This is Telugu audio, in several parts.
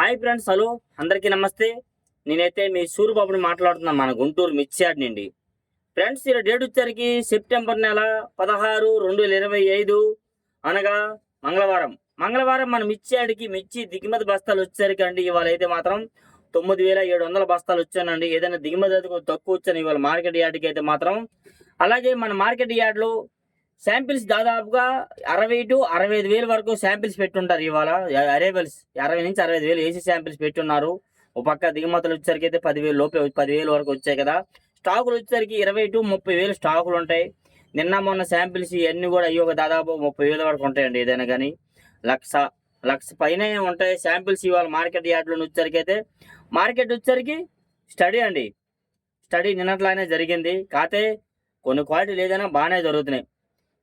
Hi friends hello. అందరికీ నమస్తే. నేనైతే మీ సూర్యబాబుని మాట్లాడుతున్నాను మన గుంటూరు మిర్చియాడ్ నుండి. ఫ్రెండ్స్ ఇలా డేట్ వచ్చేసరికి సెప్టెంబర్ నెల పదహారు రెండు వేల ఇరవై ఐదు. అనగా మంగళవారం. మంగళవారం మన మిర్చియాడికి మిర్చి దిగుమతి బస్తాలు వచ్చేసరికి అండి ఇవాళ అయితే మాత్రం తొమ్మిది వేల ఏడు వందల బస్తాలు వచ్చానండి. ఏదైనా దిగుమతి అయితే తక్కువ వచ్చాను ఇవాళ మార్కెట్ యార్డ్కి అయితే మాత్రం. అలాగే మన మార్కెట్ యార్డ్లో శాంపిల్స్ దాదాపుగా అరవై టు అరవై ఐదు వేల వరకు శాంపిల్స్ పెట్టుంటారు ఇవాళ. అరేబల్స్. అరవై నుంచి అరవై ఐదు వేలు ఏసీ శాంపిల్స్ పెట్టున్నారు. ఒక పక్క దిగుమతులు వచ్చేసరికి అయితే పదివేలు లోపే పదివేలు వరకు వచ్చాయి కదా. స్టాకులు వచ్చేసరికి ఇరవై టు ముప్పై వేలు స్టాకులు ఉంటాయి. నిన్న మొన్న శాంపిల్స్ ఇవన్నీ కూడా అయ్యి ఒక దాదాపు ముప్పై వేల వరకు ఉంటాయండి ఏదైనా కానీ. లక్ష లక్ష పైన ఉంటాయి శాంపిల్స్ ఇవాళ మార్కెట్ యార్డ్లో వచ్చేసరికి అయితే. మార్కెట్ వచ్చేసరికి స్టడీ అండి. స్టడీ నిన్నట్లానే జరిగింది. కాతే కొన్ని క్వాలిటీలు ఏదైనా బాగానే జరుగుతున్నాయి.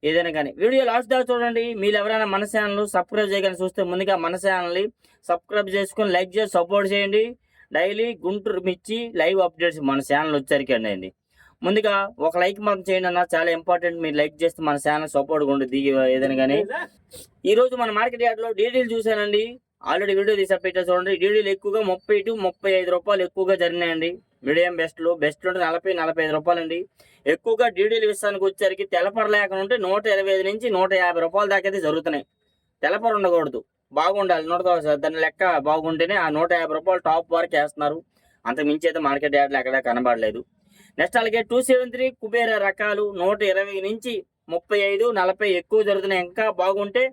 ఏదైనా కానీ. వీడియో లాస్ట్ దాకా చూడండి. మీరు ఎవరైనా మన ఛానల్ సబ్స్క్రైబ్ చేయగానే చూస్తే ముందుగా మన ఛానల్ని సబ్స్క్రైబ్ చేసుకొని లైక్ చేసి సపోర్ట్ చేయండి. డైలీ గుంటూరు మిర్చి లైవ్ అప్డేట్స్ మన ఛానల్ వచ్చరికి అండి. ముందుగా ఒక లైక్ మాత్రం చేయండి అన్న. చాలా ఇంపార్టెంట్. మీరు లైక్ చేస్తే మన ఛానల్ సపోర్ట్ ఉంటుంది ఏదైనా కానీ. ఈరోజు మన మార్కెట్ యార్డ్లో డీడీలు చూశానండి. ఆల్రెడీ వీడియో తీసా పెట్టా చూడండి. డీడీలు ఎక్కువగా ముప్పై టు ముప్పై ఐదు రూపాయలు ఎక్కువగా జరిగినాయండి. మీడియం బెస్ట్లు బెస్ట్లు ఉంటే నలభై నలభై ఐదు రూపాయలు అండి ఎక్కువగా డీడీలు విషయానికి వచ్చేసరికి తెలపర లేకుండా ఉంటే నూట ఇరవై ఐదు నుంచి నూట యాభై రూపాయల దాకా అయితే జరుగుతున్నాయి. తెలపర ఉండకూడదు. బాగుండాలి. నూట దాని లెక్క బాగుంటేనే ఆ నూట యాభై రూపాయలు టాప్ వరకు వేస్తున్నారు. అంతకు మించి అయితే మార్కెట్ యార్డ్లు ఎక్కడ కనబడలేదు. నెక్స్ట్ అలాగే టూ సెవెన్ త్రీ కుబేర రకాలు నూట ఇరవై నుంచి ముప్పై ఐదు నలభై ఎక్కువ జరుగుతున్నాయి. ఇంకా బాగుంటే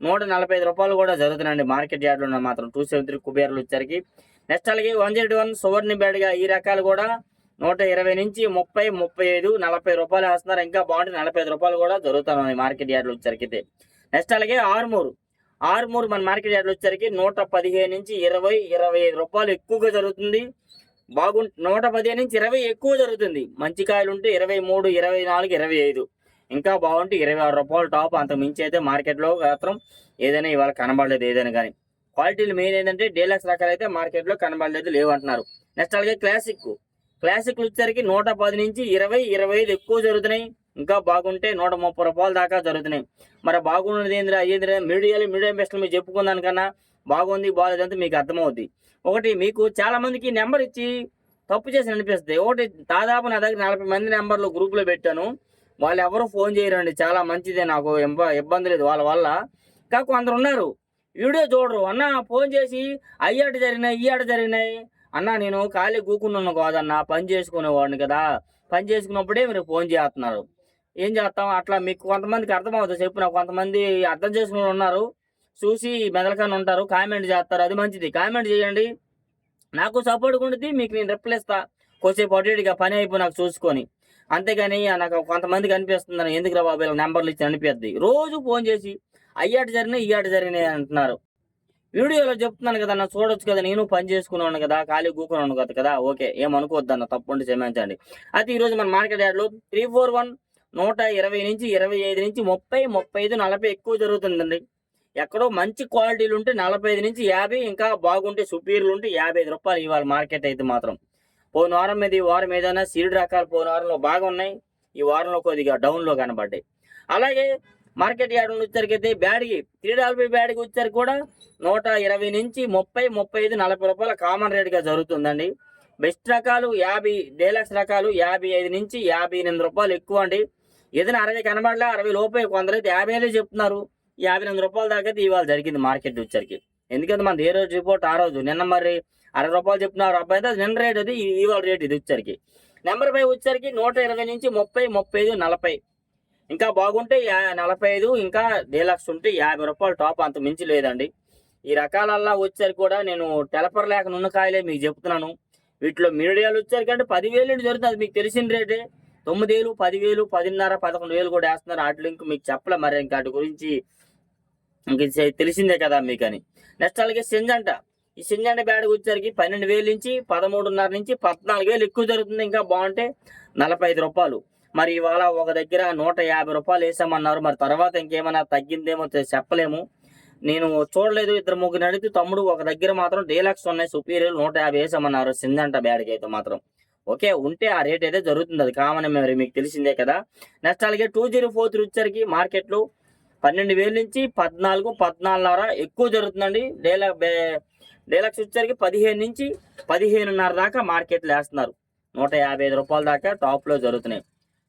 నూట నలభై ఐదు రూపాయలు కూడా జరుగుతున్నాయండి మార్కెట్ యార్డ్లో మాత్రం. టూ సెవెన్ త్రీ కుబేర్లు వచ్చరికి నెక్స్ట్ అలాగే వన్ జీరో వన్ సువర్ణి బేడ్గా ఈ రకాలు కూడా నూట ఇరవై నుంచి ముప్పై ముప్పై ఐదు నలభై రూపాయలు వేస్తున్నారు. ఇంకా బాగుంటే నలభై ఐదు రూపాయలు కూడా జరుగుతున్నాయి మార్కెట్ యార్డ్లు వచ్చరికి అయితే నెక్స్ట్ అలాగే ఆర్మూరు. ఆర్మూరు మన మార్కెట్ యార్డ్లు వచ్చరికి నూట పదిహేను నుంచి ఇరవై ఇరవై ఐదు రూపాయలు ఎక్కువగా జరుగుతుంది. బాగు నూట పదిహేను నుంచి ఇరవై ఎక్కువ జరుగుతుంది. మంచి కాయలు ఉంటే ఇరవై మూడు ఇరవై నాలుగు ఇరవై ఐదు. ఇంకా బాగుంటే ఇరవై ఆరు రూపాయలు టాప్. అంత మించి అయితే మార్కెట్లో మాత్రం ఏదైనా ఇవాళ కనబడలేదు ఏదైనా కానీ. క్వాలిటీలు మెయిన్ ఏంటంటే డీలక్స్ రకాలు అయితే మార్కెట్లో కనబడలేదు లేవంటున్నారు. నెక్స్ట్ అలాగే క్లాసిక్ క్లాసిక్ వచ్చేసరికి నూట పది నుంచి ఇరవై ఇరవై ఐదు ఎక్కువ జరుగుతున్నాయి. ఇంకా బాగుంటే నూట ముప్పై రూపాయల దాకా జరుగుతున్నాయి. మరి బాగున్నది ఏంద్రా ఏంద్రా? మీడియాలు మీడియం బెస్ట్ మీరు చెప్పుకుందాని కన్నా బాగుంది బాగాలేదంతా మీకు అర్థమవుద్ది. ఒకటి మీకు చాలా మందికి నెంబర్ ఇచ్చి తప్పు చేసి అనిపిస్తుంది. ఒకటి దాదాపు నా దగ్గర నలభై మంది నెంబర్లు గ్రూప్లో పెట్టాను. వాళ్ళు ఎవరు ఫోన్ చేయరండి. చాలా మంచిదే నాకు ఇబ్బంది లేదు వాళ్ళ వల్ల. కాకు కొందరు ఉన్నారు. వీడియో చూడరు. అన్న ఫోన్ చేసి అయ్యాట జరిగినాయి ఈ ఆట జరిగినాయి. అన్న నేను ఖాళీ కూకున్నాను కాదన్న పని చేసుకునేవాడిని కదా. పని చేసుకున్నప్పుడే మీరు ఫోన్ చేస్తున్నారు. ఏం చేస్తాం? అట్లా మీకు కొంతమందికి అర్థమవుతుంది. చెప్పిన కొంతమంది అర్థం చేసుకుని ఉన్నారు. చూసి మెదలకాని ఉంటారు. కామెంట్ చేస్తారు. అది మంచిది. కామెంట్ చేయండి. నాకు సపోర్ట్ ఉంటుంది మీకు నేను రిప్లై ఇస్తా. కొద్దిసేపు అటుగా పని అయిపోయి నాకు చూసుకొని. అంతేగాని నాకు కొంతమందికి అనిపిస్తుంది ఎందుకు రా బాబు నెంబర్లు ఇచ్చి అనిపిస్తుంది రోజు ఫోన్ చేసి అయ్యాట జరిగినా ఈ ఆట జరిగినాయి అంటున్నారు. వీడియోలో చెప్తున్నాను కదా అన్న చూడొచ్చు కదా నేను పని చేసుకున్నాను కదా ఖాళీ కూకున్నాను కదా కదా ఓకే ఏమనుకోవద్దు అన్న తప్పకుండా క్షమించండి. అయితే ఈరోజు మన మార్కెట్ యార్డ్లో త్రీ ఫోర్ వన్ నూట ఇరవై నుంచి ఇరవై ఐదు నుంచి ముప్పై ముప్పై ఐదు నలభై ఎక్కువ జరుగుతుందండి. ఎక్కడో మంచి క్వాలిటీలు ఉంటే నలభై ఐదు నుంచి యాభై ఇంకా బాగుంటే సుపీరియర్లు ఉంటే యాభై ఐదు రూపాయలు ఇవాళ మార్కెట్ అయితే మాత్రం. పోయిన వారం మీద ఈ వారం ఏదైనా సీడ్ రకాలు పోయిన వారంలో బాగా ఉన్నాయి ఈ వారంలో కొద్దిగా డౌన్లో కనబడ్డాయి. అలాగే మార్కెట్ యార్డ్ వచ్చేసరికి బ్యాడ్కి త్రీ నలభై బ్యాడ్కి వచ్చారు కూడా నూట ఇరవై నుంచి ముప్పై ముప్పై ఐదు నలభై రూపాయల కామన్ రేట్గా జరుగుతుందండి. బెస్ట్ రకాలు యాభై డేలక్స్ రకాలు యాభై ఐదు నుంచి యాభై ఎనిమిది రూపాయలు ఎక్కువ అండి. ఏదైనా అరవై కనబడలే అరవై లోపే కొందరైతే యాభై ఐదు చెప్తున్నారు. యాభై ఎనిమిది రూపాయల దాకా ఇవాళ జరిగింది మార్కెట్ వచ్చరికి ఎందుకంటే మనది ఏ రోజు రిపోర్ట్ ఆ రోజు. నిన్న మరి అరవై రూపాయలు చెప్తున్నారు అబ్బాయి అయితే నిన్న రేట్ అది ఇవాళ రేట్ ఇది వచ్చరికి నెంబర్ ఫైవ్ వచ్చరికి నూట ఇరవై నుంచి ముప్పై ముప్పై ఐదు నలభై. ఇంకా బాగుంటే నలభై ఐదు ఇంకా డీలక్స్ ఉంటే యాభై రూపాయలు టాప్ అంత మించి లేదండి. ఈ రకాలల్లా వచ్చారు కూడా నేను టెలపర్ లేక నున్న కాయలే మీకు చెప్తున్నాను. వీటిలో మీడియాలు వచ్చారు అంటే పదివేలు నుండి జరుగుతుంది. అది మీకు తెలిసిన రేటే. తొమ్మిది వేలు పదివేలు పదిన్నర పదకొండు వేలు కూడా వేస్తున్నారు. వాటి ఇంక మీకు చెప్పలే మరి. ఇంకా వాటి గురించి ఇంక తెలిసిందే కదా మీకు అని నెక్స్ట్ అలాగే సింజంట. ఈ సింజంట బ్యాడ్ వచ్చేసరికి పన్నెండు వేలు నుంచి పదమూడున్నర నుంచి పద్నాలుగు వేలు ఎక్కువ జరుగుతుంది. ఇంకా బాగుంటే నలభై ఐదు రూపాయలు. మరి ఇవాళ ఒక దగ్గర నూట యాభై రూపాయలు వేసామన్నారు. మరి తర్వాత ఇంకేమైనా తగ్గిందేమో చెప్పలేము. నేను చూడలేదు ఇద్దరు ముగ్గురు అడిగితే తమ్ముడు ఒక దగ్గర మాత్రం డీలాక్స్ ఉన్నాయి సుపీరియర్ నూట యాభై వేసామన్నారు. సింధంట బ్యాడ్కి అయితే మాత్రం. ఓకే ఉంటే ఆ రేట్ అయితే జరుగుతుంది. అది కామన్ మరి మీకు తెలిసిందే కదా. నెక్స్ట్ అలాగే టూ జీరో ఫోర్ త్రీ వచ్చరికి మార్కెట్లో పన్నెండు వేల నుంచి పద్నాలుగు పద్నాలుగున్నర ఎక్కువ జరుగుతుందండి. డేలా డీలాక్స్ వచ్చరికి పదిహేను నుంచి పదిహేనున్నర దాకా మార్కెట్లు వేస్తున్నారు. నూట యాభై ఐదు రూపాయల దాకా టాప్లో జరుగుతున్నాయి.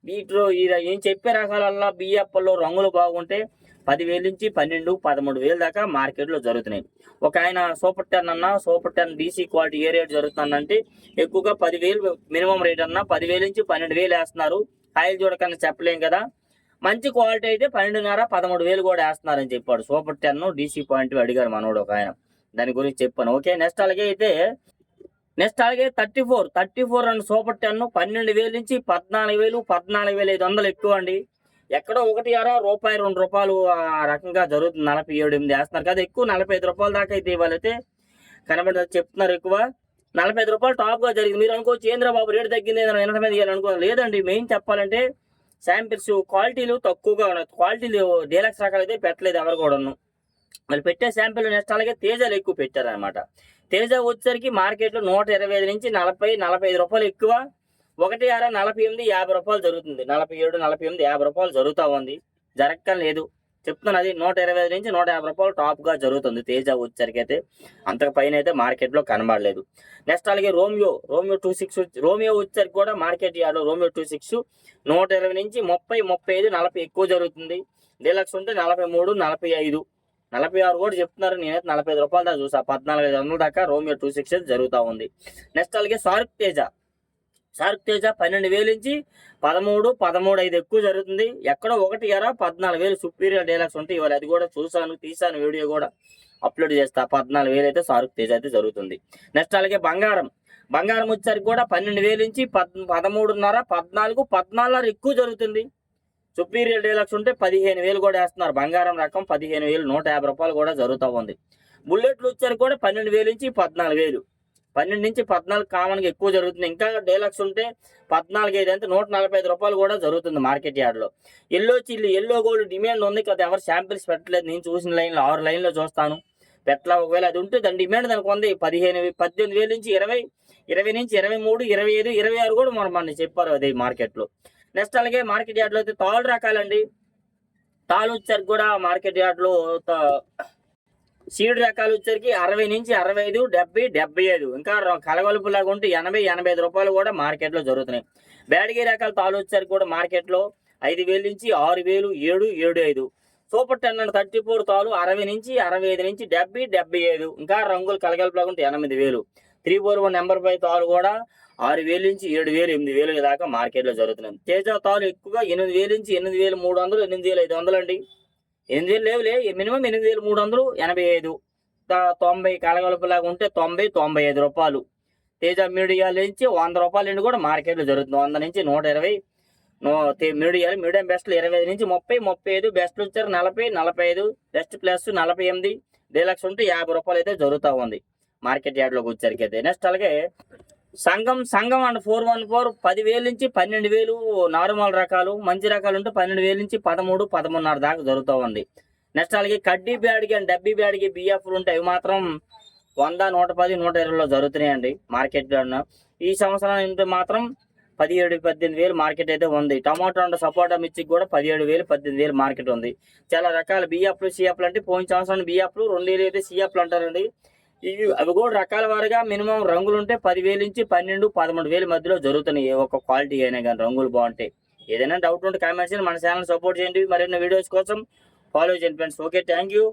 వీటిలో ఈ ఏం చెప్పే రకాలల్లో బియ్యప్పల్లో రంగులు బాగుంటే పదివేల నుంచి పన్నెండు పదమూడు వేలు దాకా మార్కెట్లో జరుగుతున్నాయి. ఒక ఆయన సూపర్ టెన్ అన్న సూపర్ టెన్ డీసీ క్వాలిటీ ఏ రేట్ జరుగుతుందంటే ఎక్కువగా పదివేలు మినిమం రేట్ అన్న పదివేల నుంచి పన్నెండు వేలు వేస్తున్నారు. కాయలు చూడకన్నా చెప్పలేం కదా. మంచి క్వాలిటీ అయితే పన్నెండున్నర పదమూడు వేలు కూడా వేస్తున్నారని చెప్పాడు సూపర్ టెన్ డీసీ పాయింట్ అడిగారు మనోడు ఒక ఆయన. దాని గురించి చెప్పాను. ఓకే నెక్స్ట్ అలాగే అయితే నెక్స్ట్ అలాగే thirty four. Thirty four and super ten పన్నెండు వేలు నుంచి పద్నాలుగు వేలు పద్నాలుగు వేల ఐదు వందలు ఎక్కువ అండి. ఎక్కడో ఒకటి అరా రూపాయి రెండు రూపాయలు ఆ రకంగా జరుగుతుంది. నలభై ఏడు ఎనిమిది వేస్తున్నారు కదా ఎక్కువ నలభై ఐదు రూపాయల దాకా అయితే ఇవ్వాలైతే కనబడి చెప్తున్నారు ఎక్కువ. నలభై ఐదు రూపాయలు టాప్గా జరిగింది. మీరు అనుకోవచ్చు ఏంద్ర బాబు రేటు తగ్గింది ఎనభై మీద ఇవ్వాలి లేదండి. మెయిన్ చెప్పాలంటే శాంపిల్స్ క్వాలిటీలు తక్కువగా ఉన్నాయి. క్వాలిటీలు డీలక్స్ రకాలు అయితే పెట్టలేదు ఎవరు కూడాను. వాళ్ళు పెట్టే శాంపిల్ నెక్స్ట్ అలాగే తేజాలు ఎక్కువ పెట్టారనమాట తేజ వచ్చేసరికి మార్కెట్లో నూట ఇరవై ఐదు నుంచి నలభై నలభై ఐదు రూపాయలు ఎక్కువ. ఒకటి అర నలభై ఎనిమిది యాభై రూపాయలు జరుగుతుంది. నలభై ఏడు నలభై ఎనిమిది యాభై రూపాయలు జరుగుతూ ఉంది. జరగక్కని లేదు. చెప్తున్నాను అది నూట ఇరవై ఐదు నుంచి నూట యాభై రూపాయలు టాప్గా జరుగుతుంది తేజ వచ్చేసరికి అయితే. అంతకు పైన అయితే మార్కెట్లో కనబడలేదు. నెక్స్ట్ అలాగే Romeo Romeo two six Romeo వచ్చేసరికి కూడా market yard Romeo two six నూట ఇరవై నుంచి ముప్పై ముప్పై ఐదు నలభై ఎక్కువ జరుగుతుంది. డీలక్స్ ఉంటే నలభై మూడు నలభై ఐదు. నలభై ఆరు కూడా చెప్తున్నారు. నేనైతే నలభై ఐదు రూపాయల దాకా చూసా. పద్నాలుగు ఐదు వందల దాకా రోమియో టూ సిక్స్ జరుగుతూ ఉంది. నెక్స్ట్ అలాగే సార్క్ తేజ. సార్క్ తేజ పన్నెండు వేలు నుంచి పదమూడు పదమూడు ఐదు ఎక్కువ జరుగుతుంది. ఎక్కడో ఒకటి ఎరా పద్నాలుగు వేలు సుపీరియర్ డైలాగ్స్ ఉంటే ఇవాళ అది కూడా చూసాను తీసాను వీడియో కూడా. అప్లోడ్ చేస్తా. పద్నాలుగు వేలు అయితే సార్క్ తేజ అయితే జరుగుతుంది. నెక్స్ట్ అలాగే బంగారం. బంగారం వచ్చేసరికి కూడా పన్నెండు వేలు నుంచి పద్ పదమూడున్నర పద్నాలుగు పద్నాలుగున్నర ఎక్కువ జరుగుతుంది. సుపీరియర్ డీలక్స్ ఉంటే పదిహేను వేలు కూడా వేస్తున్నారు. బంగారం రకం పదిహేను వేలు నూట యాభై రూపాయలు కూడా జరుగుతూ ఉంది. బుల్లెట్లు వచ్చారు కూడా పన్నెండు వేలు నుంచి పద్నాలుగు వేలు. పన్నెండు నుంచి పద్నాలుగు కామన్గా ఎక్కువ జరుగుతుంది. ఇంకా డీలక్స్ ఉంటే పద్నాలుగు ఐదు అంటే నూట నలభై ఐదు రూపాయలు కూడా జరుగుతుంది మార్కెట్ యార్డ్లో. Yellow chilli yellow gold demand ఉంది కదా ఎవరు శాంపిల్స్ పెట్టలేదు. నేను చూసిన లైన్లో ఆరు లైన్లో చూస్తాను. పెట్టలా ఒకవేళ అది ఉంటే దాని డిమాండ్ దానికి ఉంది. పదిహేను పద్దెనిమిది వేలు నుంచి ఇరవై ఇరవై నుంచి ఇరవై మూడు ఇరవై ఐదు ఇరవై ఆరు కూడా మనం మన చెప్పారు అది మార్కెట్లో. నెక్స్ట్ అలాగే మార్కెట్ యార్డ్లో అయితే తాళ్ళు రకాలండి. తాళ్ళు వచ్చరికి కూడా మార్కెట్ యార్డ్లో త- సీడ్ రకాలు వచ్చరికి అరవై నుంచి అరవై ఐదు డెబ్బై డెబ్బై ఐదు ఇంకా కలగలుపు లాగా ఉంటే ఎనభై ఎనభై ఐదు రూపాయలు కూడా మార్కెట్లో జరుగుతున్నాయి. బ్యాడగి రకాల తాళ్ళు వచ్చరికి కూడా మార్కెట్లో ఐదు వేలు నుంచి ఆరు వేలు ఏడు ఏడు ఐదు. Super ten and thirty four తాలు అరవై నుంచి అరవై ఐదు నుంచి డెబ్బై డెబ్బై ఐదు ఇంకా రంగులు కలగలుపులాగా ఉంటే ఎనిమిది వేలు. Three four one number five తాలు కూడా ఆరు వేలు నుంచి ఏడు వేలు ఎనిమిది వేలు దాకా మార్కెట్లో జరుగుతున్నాయి. తేజ తాలు ఎక్కువగా ఎనిమిది వేలు నుంచి ఎనిమిది వేలు మూడు వందలు ఎనిమిది వేలు ఐదు వందలు అండి. ఎనిమిది వేలు లేవులే మినిమం ఎనిమిది వేలు మూడు వందలు ఎనభై ఐదు. తొంభై కలగలుపులాగా ఉంటే తొంభై తొంభై ఐదు రూపాయలు. తేజ మీడియాల నుంచి వంద రూపాయల నుండి కూడా మార్కెట్లో జరుగుతుంది. వంద నుంచి నూట ఇరవై నో- మీడియాలు మీడియం బెస్ట్లు ఇరవై ఐదు నుంచి ముప్పై ముప్పై ఐదు బెస్ట్లు వచ్చారు నలభై నలభై ఐదు బెస్ట్ ప్లస్ నలభై ఎనిమిది డీలక్స్ ఉంటే యాభై రూపాయలు అయితే జరుగుతూ ఉంది. మార్కెట్ యార్డ్లోకి వచ్చేసరికైతే అయితే. నెక్స్ట్ అలాగే సంఘం సంఘం అండ్ ఫోర్ వన్ ఫోర్ పదివేలు నుంచి పన్నెండు వేలు నార్మల్ రకాలు మంచి రకాలు ఉంటే పన్నెండు వేలు నుంచి పదమూడు పదమూడున్నర దాకా దొరుకుతూ ఉంది నెక్స్ట్ అలాగే కడ్డీ బ్యాడ్కి అండ్ డబ్బీ బ్యాడ్కి బిఎఫ్లు ఉంటాయి అవి మాత్రం వంద నూట పది నూట ఇరవైలో జరుగుతున్నాయండి మార్కెట్లో ఈ సంవత్సరం అయితే మాత్రం పదిహేడు పద్దెనిమిది వేలు మార్కెట్ అయితే ఉంది. టమాటో అండ్ సపోటా మిర్చికి కూడా పదిహేడు వేలు పద్దెనిమిది వేలు మార్కెట్ ఉంది. చాలా రకాల బిఎఫ్లు సిఎఫ్లు అంటే పోయిన సంవత్సరం బిఎఫ్లు రెండు వేలు అయితే సిఎఫ్లు అంటారండి. ఇవి అవి కూడా రకాల వారుగా మినిమం రంగులు ఉంటే పదివేలు నుంచి పన్నెండు పదమూడు వేల మధ్యలో జరుగుతున్నాయి. ఏ ఒక్క క్వాలిటీ అయినా కానీ రంగులు బాగుంటాయి ఏదైనా డౌట్ ఉంటే కామెంట్స్ మన ఛానల్ సపోర్ట్ చేయండి. మరిన్ని వీడియోస్ కోసం ఫాలో చేయండి ఫ్రెండ్స్ ఓకే థ్యాంక్ యూ